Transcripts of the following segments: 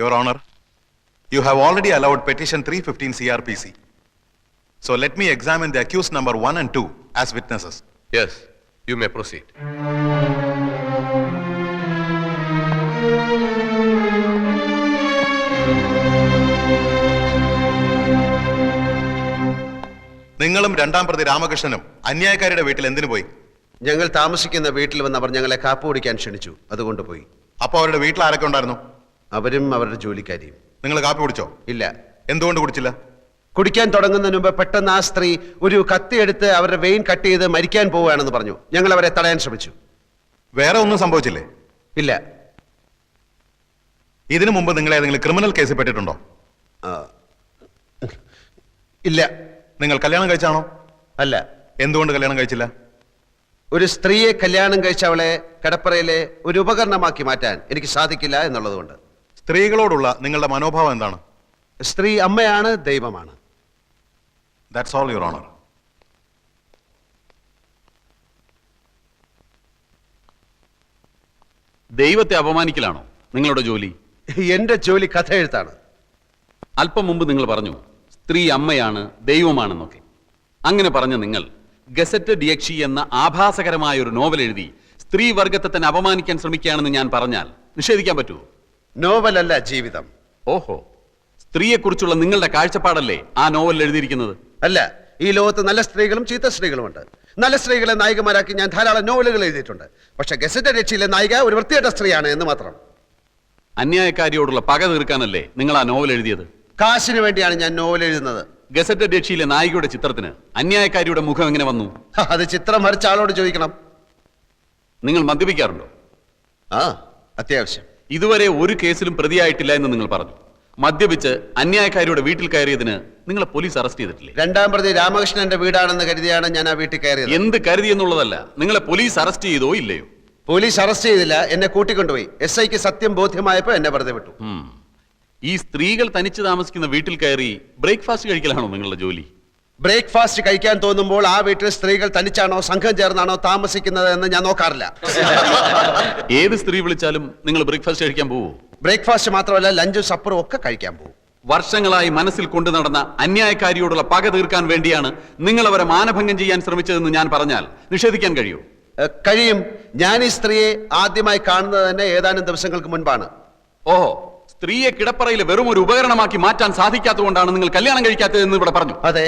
Your Honor, you have already allowed petition 315 CRPC. So let me examine the accused number 1 and 2 as witnesses. Yes, you may proceed. നിങ്ങളും രണ്ടാം പ്രതി രാമകൃഷ്ണനും അന്യായക്കാരുടെ വീട്ടിൽ എന്തിനു പോയി ഞങ്ങൾ താമസിക്കുന്ന വീട്ടിൽ വന്ന് അവർ ഞങ്ങളെ കാപ്പ് കുടിക്കാൻ ക്ഷണിച്ചു അതുകൊണ്ട് പോയി അപ്പോൾ അവരുടെ വീട്ടിൽ ആരൊക്കെ ഉണ്ടായിരുന്നു അവരും അവരുടെ ജോലിക്കാരിയും. നിങ്ങൾ കാപ്പി കുടിച്ചോ? ഇല്ല. എന്തുകൊണ്ട് കുടിച്ചില്ല? കുടിക്കാൻ തുടങ്ങുന്നതിന് മുമ്പ് പെട്ടെന്ന് ആ സ്ത്രീ ഒരു കത്തിയെടുത്ത് അവരുടെ വെയിൻ കട്ട് ചെയ്ത് മരിക്കാൻ പോവുകയാണെന്ന് പറഞ്ഞു. ഞങ്ങൾ അവരെ തടയാൻ ശ്രമിച്ചു. വേറെ ഒന്നും സംഭവിച്ചില്ലേ? ഇല്ല. ഇതിനു മുമ്പ് നിങ്ങൾ ഏതെങ്കിലും ക്രിമിനൽ കേസിൽ പെട്ടിട്ടുണ്ടോ? ആ, ഇല്ല. നിങ്ങൾ കല്യാണം കഴിച്ചാണോ? അല്ല. എന്തുകൊണ്ട് കല്യാണം കഴിച്ചില്ല? ഒരു സ്ത്രീയെ കല്യാണം കഴിച്ച അവളെ കടപ്പറയിലെ ഒരു ഉപകരണമാക്കി മാറ്റാൻ എനിക്ക് സാധിക്കില്ല എന്നുള്ളതുകൊണ്ട്. സ്ത്രീകളോടുള്ള നിങ്ങളുടെ മനോഭാവം എന്താണ്? സ്ത്രീ അമ്മയാണ് ദൈവമാണ്. ദാറ്റ്സ് ഓൾ യുവർ ഓണർ ദൈവത്തെ അപമാനിക്കലാണോ നിങ്ങളുടെ ജോലി? എന്റെ ജോലി കഥ എഴുത്താണ്. അല്പം മുമ്പ് നിങ്ങൾ പറഞ്ഞു സ്ത്രീ അമ്മയാണ് ദൈവമാണെന്നൊക്കെ. അങ്ങനെ പറഞ്ഞ നിങ്ങൾ ഗസറ്റ് ഡിയക്ഷി എന്ന ആഭാസകരമായ ഒരു നോവൽ എഴുതി സ്ത്രീ വർഗത്തെ തന്നെ അപമാനിക്കാൻ ശ്രമിക്കുകയാണെന്ന് ഞാൻ പറഞ്ഞാൽ നിഷേധിക്കാൻ പറ്റുമോ? നോവലല്ല ജീവിതം. ഓഹോ. സ്ത്രീയെക്കുറിച്ചുള്ള നിങ്ങളുടെ കാഴ്ചപ്പാടല്ലേ ആ നോവൽ എഴുതിയിരിക്കുന്നത്? അല്ല ഈ ലോകത്ത് നല്ല സ്ത്രീകളും ചീത്ത സ്ത്രീകളുമുണ്ട്. നല്ല സ്ത്രീകളെ നായികമാരാക്കി ഞാൻ ധാരാളം നോവലുകൾ എഴുതിയിട്ടുണ്ട്. പക്ഷെ ഗസറ്റ് രക്ഷയിലെ നായിക ഒരു വൃത്തികെട്ട സ്ത്രീയാണ് എന്ന് മാത്രം. അന്യായക്കാരിയോടുള്ള പക തീർക്കാനല്ലേ നിങ്ങൾ ആ നോവൽ എഴുതിയത്? കാശിന് വേണ്ടിയാണ് ഞാൻ നോവൽ എഴുതുന്നത്. ഗസറ്റ് രക്ഷയിലെ നായികയുടെ ചിത്രത്തിന് അന്യായക്കാരിയുടെ മുഖം എങ്ങനെ വന്നു? ഹ, അത് ചിത്രം വരച്ച ആളോട് ചോദിക്കണം. നിങ്ങൾ മദ്യപിക്കാറുണ്ടോ? ആ അത്യാവശ്യം. ഇതുവരെ ഒരു കേസിലും പ്രതിയായിട്ടില്ല എന്ന് നിങ്ങൾ പറഞ്ഞു. മദ്യപിച്ച് അന്യായക്കാരിയുടെ വീട്ടിൽ കയറിയതിന് നിങ്ങളെ പോലീസ് അറസ്റ്റ് ചെയ്തിട്ടില്ല? രണ്ടാം പ്രതി രാമകൃഷ്ണന്റെ വീടാണെന്ന് കരുതിയാണ് ഞാൻ ആ വീട്ടിൽ കയറിയത്. എന്ത് കരുതി എന്നുള്ളതല്ല നിങ്ങളെ പോലീസ് അറസ്റ്റ് ചെയ്തോ ഇല്ലയോ? പോലീസ് അറസ്റ്റ് ചെയ്തില്ല എന്നെ കൂട്ടിക്കൊണ്ടുപോയി. എസ് ഐക്ക് സത്യം ബോധ്യമായപ്പോ എന്നെ വെറുതെ വിട്ടു. ഈ സ്ത്രീകൾ തനിച്ച് താമസിക്കുന്ന വീട്ടിൽ കയറി ബ്രേക്ക്ഫാസ്റ്റ് കഴിക്കലാണോ നിങ്ങളുടെ ജോലി? ബ്രേക്ക്ഫാസ്റ്റ് കഴിക്കാൻ തോന്നുമ്പോൾ ആ വീട്ടിൽ സ്ത്രീകൾ തനിച്ചാണോ സംഘം ചേർന്നാണോ താമസിക്കുന്നത് എന്ന് ഞാൻ നോക്കാറില്ല. ഏത് സ്ത്രീ വിളിച്ചാലും നിങ്ങൾ ബ്രേക്ക്ഫാസ്റ്റ് കഴിക്കാൻ പോവോ? ബ്രേക്ക്ഫാസ്റ്റ് മാത്രമല്ല ലഞ്ചും സപ്പറും ഒക്കെ കഴിക്കാൻ പോകും വർഷങ്ങളായി മനസ്സിൽ കൊണ്ടു നടന്ന അന്യായക്കാരിയോടുള്ള പക തീർക്കാൻ വേണ്ടിയാണ് നിങ്ങൾ അവരെ മാനഭംഗം ചെയ്യാൻ ശ്രമിച്ചതെന്ന് ഞാൻ പറഞ്ഞാൽ നിഷേധിക്കാൻ കഴിയൂ? കഴിയും. ഞാൻ ഈ സ്ത്രീയെ ആദ്യമായി കാണുന്നത് തന്നെ ഏതാനും ദിവസങ്ങൾക്ക് മുൻപാണ്. ഓഹോ സ്ത്രീയെ കിടപ്പറയിൽ വെറും ഒരു ഉപകരണമാക്കി മാറ്റാൻ സാധിക്കാത്തതുകൊണ്ടാണ് നിങ്ങൾ കല്യാണം കഴിക്കാത്തതെന്ന് ഇവിടെ പറഞ്ഞു. അതെ.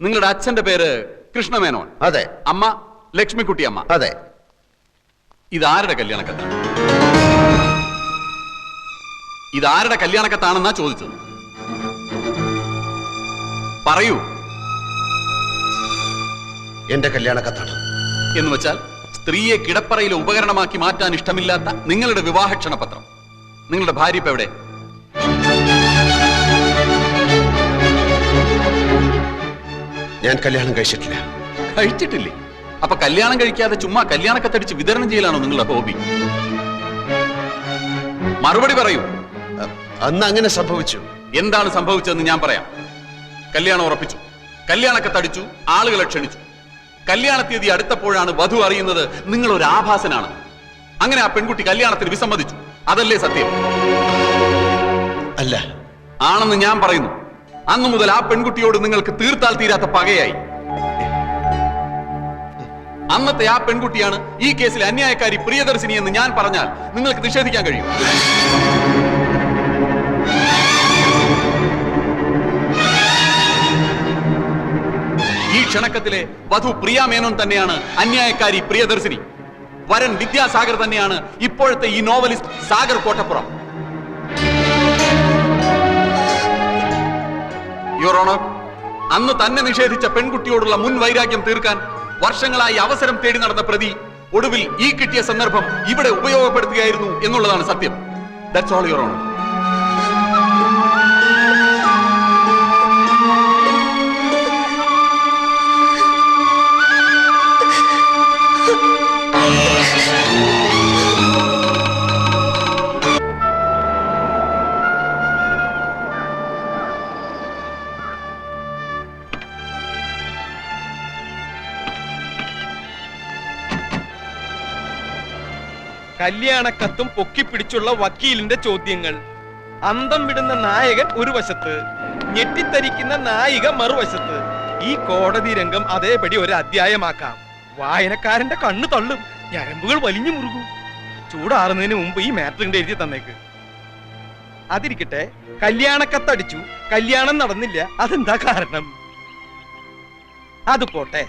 നിങ്ങളുടെ അച്ഛന്റെ പേര് കൃഷ്ണമേനോൻ. അതെ. അമ്മ ലക്ഷ്മിക്കുട്ടി അമ്മ. അതെ. ഇതാരുടെ കല്യാണക്കത്താണ്? ഇതാരുടെ കല്യാണക്കത്താണെന്നാ ചോദിച്ചത്. പറയൂ. എന്റെ കല്യാണ കത്താണ് എന്ന് വെച്ചാൽ സ്ത്രീയെ കിടപ്പറയിലെ ഉപകരണമാക്കി മാറ്റാൻ ഇഷ്ടമില്ലാത്ത നിങ്ങളുടെ വിവാഹ ക്ഷണപത്രം നിങ്ങളുടെ ഭാര്യ ഇപ്പൊ എവിടെ? ഞാൻ കല്യാണം കഴിച്ചിട്ടില്ല. കഴിച്ചിട്ടില്ലേ? അപ്പൊ കല്യാണം കഴിക്കാതെ ചുമ്മാ കല്യാണക്കത്തടിച്ച് വിതരണം ചെയ്യലാണോ നിങ്ങളുടെ ഹോബി? മറുപടി പറയൂ. അന്ന് അങ്ങനെ സംഭവിച്ചു. എന്താണ് സംഭവിച്ചതെന്ന് ഞാൻ പറയാം. കല്യാണം ഉറപ്പിച്ചു. കല്യാണക്കത്തടിച്ചു ആളുകളെ ക്ഷണിച്ചു. കല്യാണ തീയതി അടുത്തപ്പോഴാണ് വധു അറിയുന്നത് നിങ്ങൾ ഒരു ആഭാസനാണ്. അങ്ങനെ ആ പെൺകുട്ടി കല്യാണത്തിന് വിസമ്മതിച്ചു. അതല്ലേ സത്യം? അല്ല. ആണെന്ന് ഞാൻ പറയുന്നു. അന്നു മുതൽ ആ പെൺകുട്ടിയോട് നിങ്ങൾക്ക് തീർത്താൽ തീരാത്ത പകയായി. അന്നത്തെ ആ പെൺകുട്ടിയാണ് ഈ കേസിലെ അന്യായക്കാരി പ്രിയദർശിനി എന്ന് ഞാൻ പറഞ്ഞാൽ നിങ്ങൾക്ക് നിഷേധിക്കാൻ കഴിയും. ഈ ക്ഷണക്കത്തിലെ വധു പ്രിയ മേനോൻ തന്നെയാണ് അന്യായക്കാരി പ്രിയദർശിനി. വരൻ വിദ്യാസാഗർ തന്നെയാണ് ഇപ്പോഴത്തെ ഈ novelist Sagar Kottappuram. Your honour അന്ന് തന്നെ നിഷേധിച്ച പെൺകുട്ടിയോടുള്ള മുൻ വൈരാഗ്യം തീർക്കാൻ വർഷങ്ങളായി അവസരം തേടി നടന്ന പ്രതി ഒടുവിൽ ഈ കിട്ടിയ സന്ദർഭം ഇവിടെ ഉപയോഗപ്പെടുത്തുകയായിരുന്നു എന്നുള്ളതാണ് സത്യം. ദാറ്റ്സ് ഓൾ യുവർ ഓണർ കല്യാണക്കത്തും പൊക്കിപ്പിടിച്ചുള്ള വക്കീലിന്റെ ചോദ്യങ്ങൾ. അന്തം വിടുന്ന നായകൻ ഒരു വശത്ത് ഞെട്ടിത്തരിക്കുന്ന നായിക മറുവശത്ത്. ഈ കോടതി രംഗം അതേപടി ഒരു അധ്യായമാക്കാം. വായനക്കാരന്റെ കണ്ണു തള്ളും ഞരമ്പുകൾ വലിഞ്ഞു മുറുകും. ചൂടാറുന്നതിന് മുമ്പ് ഈ മാറ്ററിന്റെ എഴുതി തന്നേക്ക്. അതിരിക്കട്ടെ കല്യാണക്കത്തടിച്ചു കല്യാണം നടന്നില്ല അതെന്താ കാരണം? അത് പോട്ടെ.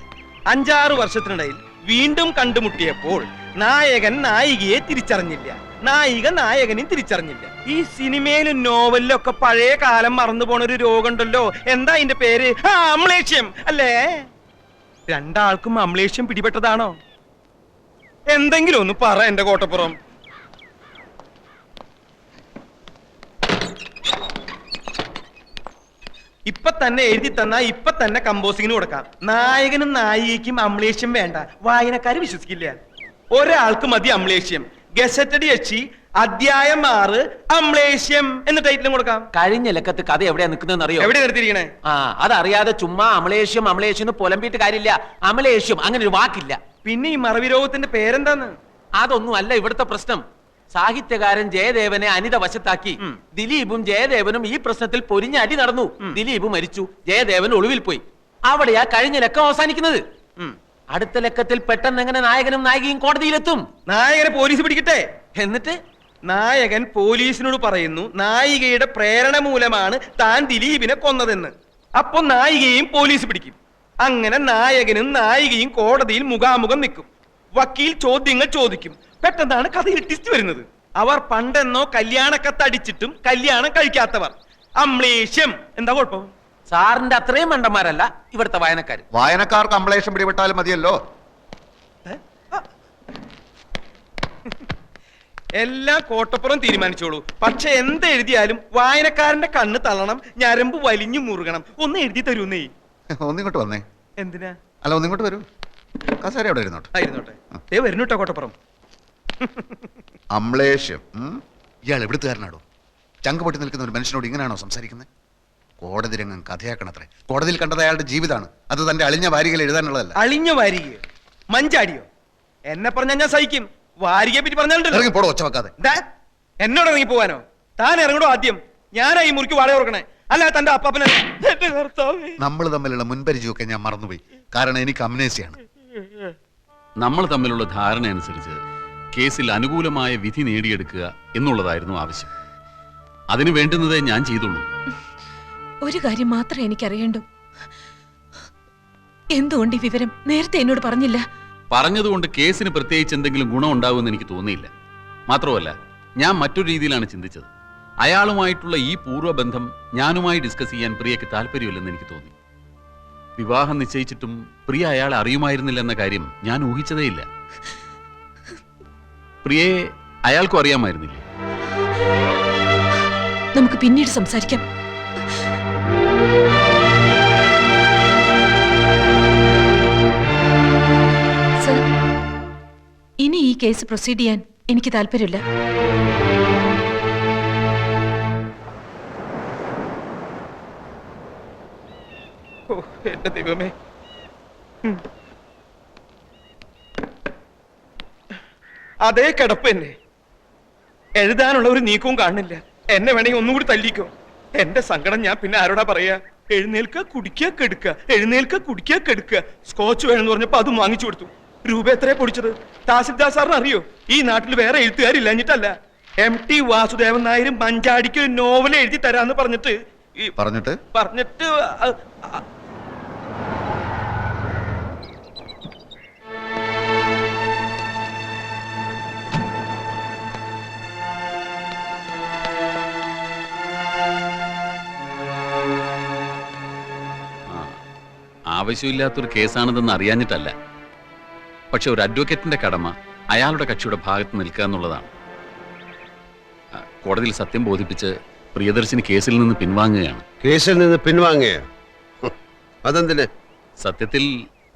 അഞ്ചാറ് വർഷത്തിനിടയിൽ വീണ്ടും കണ്ടുമുട്ടിയപ്പോൾ നായകൻ നായികയെ തിരിച്ചറിഞ്ഞില്ല. നായിക നായകനെയും തിരിച്ചറിഞ്ഞില്ല. ഈ സിനിമയിലും നോവലിലും ഒക്കെ പഴയ കാലം മറന്നു പോണ ഒരു രോഗമുണ്ടല്ലോ. എന്താ അതിന്റെ പേര്? അമ്ലേഷ്യം. അല്ലേ? രണ്ടാൾക്കും അമ്ലേഷ്യം പിടിപെട്ടതാണോ? എന്തെങ്കിലും ഒന്ന് പറ എന്റെ കോട്ടപ്പുറം. ഇപ്പൊ തന്നെ എഴുതി തന്നാ ഇപ്പൊ തന്നെ കമ്പോസിങ്ങിന് കൊടുക്കാം. നായകനും നായികയ്ക്കും അമ്ലേഷ്യം വേണ്ട. വായനക്കാര് വിശ്വസിക്കില്ല. ഒരാൾക്ക് മതി അമ്ലേഷ്യം. ഗസറ്റഡ് യക്ഷി അധ്യായം ആറ് അമ്ലേഷ്യം എന്ന ടൈറ്റിലും കൊടുക്കാം. കഴിഞ്ഞ ലക്കത്ത് കഥ എവിടെയാ നിൽക്കുന്നതെന്ന് അറിയോ എവിടെ നിർത്തിയിരിക്കണേ? ആ അതറിയാതെ ചുമ്മാ അമലേഷ്യം അമലേഷ്യം എന്ന് പുലമ്പിയിട്ട് കാര്യമില്ല. അമലേഷ്യം അങ്ങനെ ഒരു വാക്കില്ല. പിന്നെ ഈ മറവി രോഗത്തിന്റെ പേരെന്താന്ന് അതൊന്നും അല്ല ഇവിടുത്തെ പ്രശ്നം. സാഹിത്യകാരൻ ജയദേവനെ അനിത വശത്താക്കി. ദിലീപും ജയദേവനും ഈ പ്രശ്നത്തിൽ പൊരിഞ്ഞ അടി നടന്നു. ദിലീപ് മരിച്ചു. ജയദേവൻ ഒളിവിൽ പോയി. അവിടെയാ കഴിഞ്ഞ ലക്കം അവസാനിക്കുന്നത്. അടുത്ത ലക്കത്തിൽ പെട്ടെന്ന് എങ്ങനെ നായകനും നായികയും കോടതിയിലെത്തും? നായകനെ പോലീസ് പിടിക്കട്ടെ. എന്നിട്ട്? നായകൻ പോലീസിനോട് പറയുന്നു നായികയുടെ പ്രേരണ മൂലമാണ് താൻ ദിലീപിനെ കൊന്നതെന്ന്. അപ്പൊ നായികയും പോലീസ് പിടിക്കും. അങ്ങനെ നായകനും നായികയും കോടതിയിൽ മുഖാമുഖം നിൽക്കും. വക്കീൽ ചോദ്യങ്ങൾ ചോദിക്കും. പെട്ടെന്നാണ് കഥയിൽ ടിസ്റ്റ് വരുന്നത്. അവർ പണ്ടെന്നോ കല്യാണക്കത്തടിച്ചിട്ടും കല്യാണം കഴിക്കാത്തവർ. അമ്ലേഷ്യം. എന്താ കുഴപ്പം? സാറിന്റെ അത്രയും മണ്ടന്മാരല്ല ഇവിടുത്തെ വായനക്കാർ വായനക്കാർക്ക് കംപ്ലേഷൻ പിടിപെട്ടാലും മതിയല്ലോ. എല്ലാം കോട്ടപ്പുറം തീരുമാനിച്ചോളൂ. പക്ഷെ എന്ത് എഴുതിയാലും വായനക്കാരന്റെ കണ്ണ് തള്ളണം ഞരമ്പ് വലിഞ്ഞു മുറുകണം. ഒന്ന് എഴുതി തരൂന്നേ. ഒന്നിങ്ങോട്ട് വന്നേ. എന്തിനാ? അല്ല ഒന്നിങ്ങോട്ട് വരൂ. കസേര അവിടെ ഇരുന്നോട്ടെ. ഇരുന്നോട്ടെ. ദേ വരുന്നുട്ടോ കോട്ടപ്പുറം. അമ്ലേഷ്യം ഇയാൾ എവിടുത്തുകാരനാടോ ചങ്ക് പൊട്ടി നിൽക്കുന്ന ഒരു മനുഷ്യനോട് ഇങ്ങനെയാണോ സംസാരിക്കുന്നത്? കോടതി രംഗം കഥയാക്കണത്രേ. കോടതിയിൽ കണ്ടത് അയാളുടെ ജീവിതമാണ് അത് തന്റെ അളിഞ്ഞ വാരികൾ എഴുതാനുള്ളതല്ല. അളിഞ്ഞ വാരികയോ മഞ്ചാടിയോ? എന്നെ പറഞ്ഞാൽ ഞാൻ സഹിക്കും. വാരികയെ പറ്റി പറഞ്ഞാലുണ്ടല്ലോ. ഇറങ്ങി പോടോ ഒച്ച വെക്കാതെ. ദാ, എന്നോട് ഇറങ്ങി പോവാനോ താൻ ഇറങ്ങടോ ആദ്യം? ഞാനായി മുറിക്ക് വാടക കൊടുക്കണേ. അല്ല തന്റെ അപ്പാപ്പനല്ല എന്റെ കർത്താവേ നമ്മൾ തമ്മിലുള്ള മുൻപരിചയമൊക്കെ ഞാൻ മറന്നുപോയി. കാരണം എനിക്ക് അമ്നേസിയാണ്. നമ്മൾ തമ്മിലുള്ള ധാരണ അനുസരിച്ച് കേസിൽ അനുകൂലമായ വിധി നേടിയെടുക്കുക എന്നുള്ളതായിരുന്നു ആവശ്യം. അതിനു വേണ്ടുന്നതേ ഞാൻ ചെയ്തുള്ളൂ. ഒരു കാര്യം മാത്രമേ എനിക്കറിയണ്ടു. എന്തുകൊണ്ട് ഈ വിവരം നേരത്തെ എന്നോട് പറഞ്ഞില്ല? പറഞ്ഞതുകൊണ്ട് കേസിന് പ്രത്യേകിച്ച് എന്തെങ്കിലും ഗുണം ഉണ്ടാവുമെന്ന് എനിക്ക് തോന്നിയില്ല. മാത്രമല്ല ഞാൻ മറ്റൊരു രീതിയിലാണ് ചിന്തിച്ചത്. അയാളുമായിട്ടുള്ള ഈ പൂർവബന്ധം ഞാനുമായി ഡിസ്കസ് ചെയ്യാൻ പ്രിയയ്ക്ക് താല്പര്യമില്ലെന്ന് എനിക്ക് തോന്നി. വിവാഹം നിശ്ചയിച്ചിട്ടും പ്രിയ അയാളെ അറിയുമായിരുന്നില്ലെന്ന കാര്യം ഞാൻ ഊഹിച്ചതേയില്ല. പ്രിയയെ അയാൾക്കും അറിയാമായിരുന്നില്ലേ? നമുക്ക് പിന്നീട് സംസാരിക്കാം. കേസ് പ്രൊസീഡ് ചെയ്യാൻ എനിക്ക് താല്പര്യമില്ല. ദൈവമേ. അതേ കിടപ്പ് തന്നെ എഴുതാനുള്ള ഒരു നീക്കവും കാണുന്നില്ല എന്നെ വേണമെങ്കിൽ ഒന്നും കൂടി തല്ലിക്കോ. എന്റെ സങ്കടം ഞാൻ പിന്നെ ആരോടാ പറയാ? എഴുന്നേൽക്ക കുടിക്കുക കെടുക്കുക എഴുന്നേൽക്ക കുടിക്കുക കെടുക്കുക സ്കോച്ച് വേണമെന്ന് പറഞ്ഞപ്പോ അതും വാങ്ങിച്ചു കൊടുത്തു. രൂപ എത്രയാ പൊടിച്ചത്? തഹസിൽദാർ സാറിന് അറിയോ? ഈ നാട്ടിൽ വേറെ എഴുത്തുകാരില്ലഞ്ഞിട്ടല്ല. എം ടി വാസുദേവൻ നായരും മഞ്ചാടിക്ക് ഒരു നോവൽ എഴുതി തരാന്ന് പറഞ്ഞിട്ട് ഈ പറഞ്ഞിട്ട്? പറഞ്ഞിട്ട് അ- അ- ആ, ആവശ്യമില്ലാത്തൊരു കേസാണിതെന്ന് അറിയാഞ്ഞിട്ടല്ല. പക്ഷെ ഒരു അഡ്വക്കേറ്റിന്റെ കടമ അയാളുടെ കക്ഷിയുടെ ഭാഗത്ത് നിൽക്കുക എന്നുള്ളതാണ്. കോടതിയിൽ സത്യം ബോധിപ്പിച്ച് പ്രിയദർശിനി കേസിൽ നിന്ന് പിൻവാങ്ങുകയാണ്. കേസിൽ നിന്ന് പിൻവാങ്ങുക അതെന്തിന്? സത്യത്തിൽ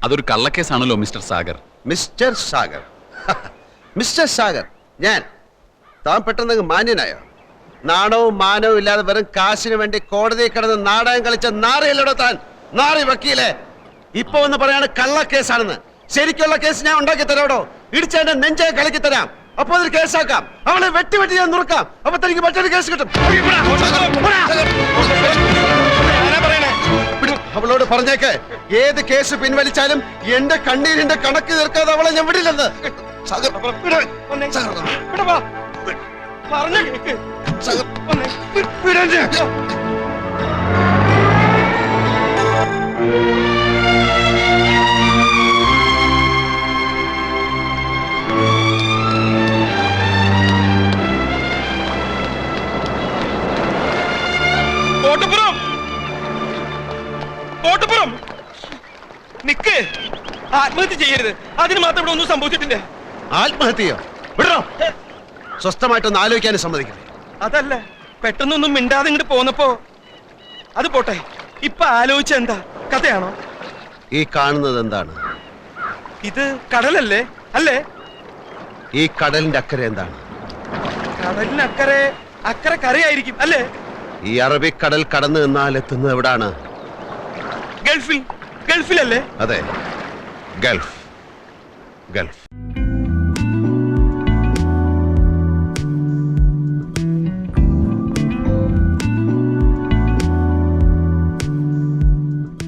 അതൊരു കള്ളക്കേസാണല്ലോ mister Sagar. Mister Sagar. Mister Sagar ഞാൻ. താൻ പെട്ടെന്ന് മാന്യനായോ? നാണവും മാനവും ഇല്ലാതെ വെറും കാശിനു വേണ്ടി കോടതിയിൽ കിടന്ന് നാടകം കളിച്ച നാറിയല്ലോ താൻ? നാറി വക്കീലെ? ഇപ്പൊ ഒന്ന് പറയാണ് കള്ള കേസാണെന്ന് ശരിക്കുള്ള കേസ് ഞാൻ ഉണ്ടാക്കി തരാടോ? ഇടിച്ചതിന്റെ നെഞ്ചെ കളിക്കി തരാം. അപ്പൊ അതൊരു കേസാക്കാം അവളെ വെട്ടി വെട്ടി ഞാൻ നുറുക്കാം. അപ്പൊ തനിക്ക് മറ്റൊരു കേസ് കിട്ടും. അവളോട് പറഞ്ഞേക്ക്. ഏത് കേസ് പിൻവലിച്ചാലും എന്റെ കണ്ണീരിന്റെ കണക്ക് തീർക്കാതെ അവളെ ഞാൻ വിടില്ലെന്ന്. പറഞ്ഞ ആത്മഹത്യ ചെയ്യരുത്. അതിന് മാത്രം ഇവിടെ ഒന്നും സംഭവിച്ചിട്ടില്ല. ആത്മഹത്യയോ? വിടണോ സ്വസ്ഥമായിട്ടൊന്ന് ആലോചിക്കാനും സമ്മതിക്കില്ലേ? അതല്ല. പെട്ടെന്നൊന്നും മിണ്ടാതെ ഇങ്ങോട്ട് പോന്നപ്പോ അത് പോട്ടെ. ഇപ്പൊ ആലോചിച്ച എന്താ? കഥയാണോ? ഈ കാണുന്നത് എന്താണ്? ഇത് കടലല്ലേ? അല്ലേ? ഈ കടലിന്റെ അക്കരെ എന്താണ്? കടലിനക്കരെ അക്കരെ കരയായിരിക്കും. അല്ലേ? ഈ അറബിക്കടൽ കടന്നു നിന്നാൽ എത്തുന്നത് എവിടാണ്? ഗൾഫിൽ. ഗൾഫിലല്ലേ? അതെ. గల్ఫ్. గల్ఫ్.